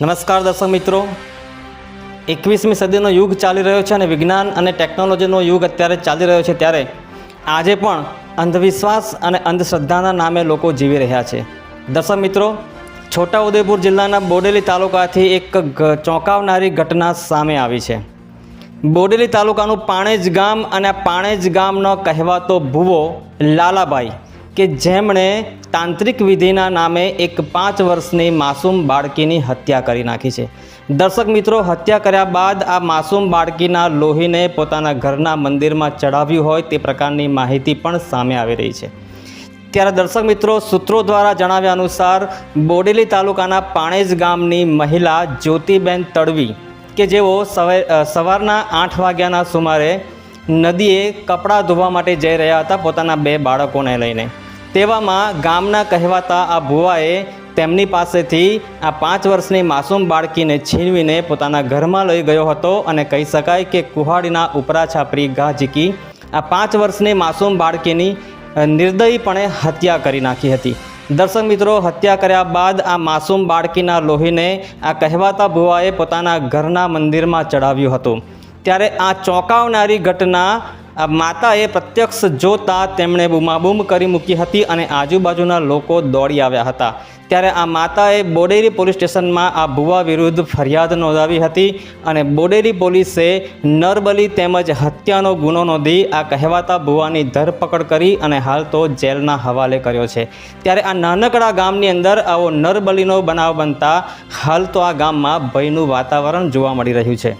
નમસ્કાર દર્શક મિત્રો. એકવીસમી સદીનો યુગ ચાલી રહ્યો છે અને વિજ્ઞાન અને ટેકનોલોજીનો યુગ અત્યારે ચાલી રહ્યો છે ત્યારે આજે પણ અંધવિશ્વાસ અને અંધશ્રદ્ધાના નામે લોકો જીવી રહ્યા છે. દર્શક મિત્રો, છોટાઉદેપુર જિલ્લાના બોડેલી તાલુકાથી એક ચોંકાવનારી ઘટના સામે આવી છે. બોડેલી તાલુકાનું પાણેજ ગામ અને પાણેજ ગામનો કહેવાતો ભૂવો લાલાભાઈ કે જેમણે તાંત્રિક વિધિના નામે એક પાંચ વર્ષની માસૂમ બાળકીની હત્યા કરી નાખી છે. દર્શક મિત્રો, હત્યા કર્યા બાદ આ માસૂમ બાળકીના લોહીને પોતાના ઘરના મંદિરમાં ચઢાવ્યું હોય તે પ્રકારની માહિતી પણ સામે આવી રહી છે. ત્યારે દર્શક મિત્રો, સૂત્રો દ્વારા જણાવ્યા અનુસાર, બોડેલી તાલુકાના પાણેજ ગામની મહિલા જ્યોતિબેન તડવી, કે જેઓ સવે સવારના આઠ વાગ્યાના સુમારે નદીએ કપડાં ધોવા માટે જઈ રહ્યા હતા, પોતાના બે બાળકોને લઈને. તેવામાં ગામના કહેવાતા આ ભુવાએ તેમની પાસેથી આ પાંચ વર્ષની માસૂમ બાળકીને છીનવીને પોતાના ઘરમાં લઈ ગયો હતો અને કહી શકાય કે કુહાડીના ઉપરા છાપરી ઘા ઝીકી આ પાંચ વર્ષની માસૂમ બાળકીની નિર્દયીપણે હત્યા કરી નાખી હતી. દર્શક મિત્રો, હત્યા કર્યા બાદ આ માસૂમ બાળકીના લોહીને આ કહેવાતા ભુવાએ પોતાના ઘરના મંદિરમાં ચડાવ્યું હતું. ત્યારે આ ચોંકાવનારી ઘટના આ માતાએ પ્રત્યક્ષ જોતા તેમણે બૂમાબૂમ કરી મૂકી હતી અને આજુબાજુના લોકો દોડી આવ્યા હતા. ત્યારે આ માતાએ બોડેરી પોલીસ સ્ટેશનમાં આ ભુવા વિરુદ્ધ ફરિયાદ નોંધાવી હતી અને બોડેરી પોલીસે નરબલી તેમજ હત્યાનો ગુનો નોંધી આ કહેવાતા ભુવાની ધરપકડ કરી અને હાલ તો જેલના હવાલે કર્યો છે. ત્યારે આ નાનકડા ગામની અંદર આવો નરબલીનો બનાવ બનતા હાલ તો આ ગામમાં ભયનું વાતાવરણ જોવા મળી રહ્યું છે.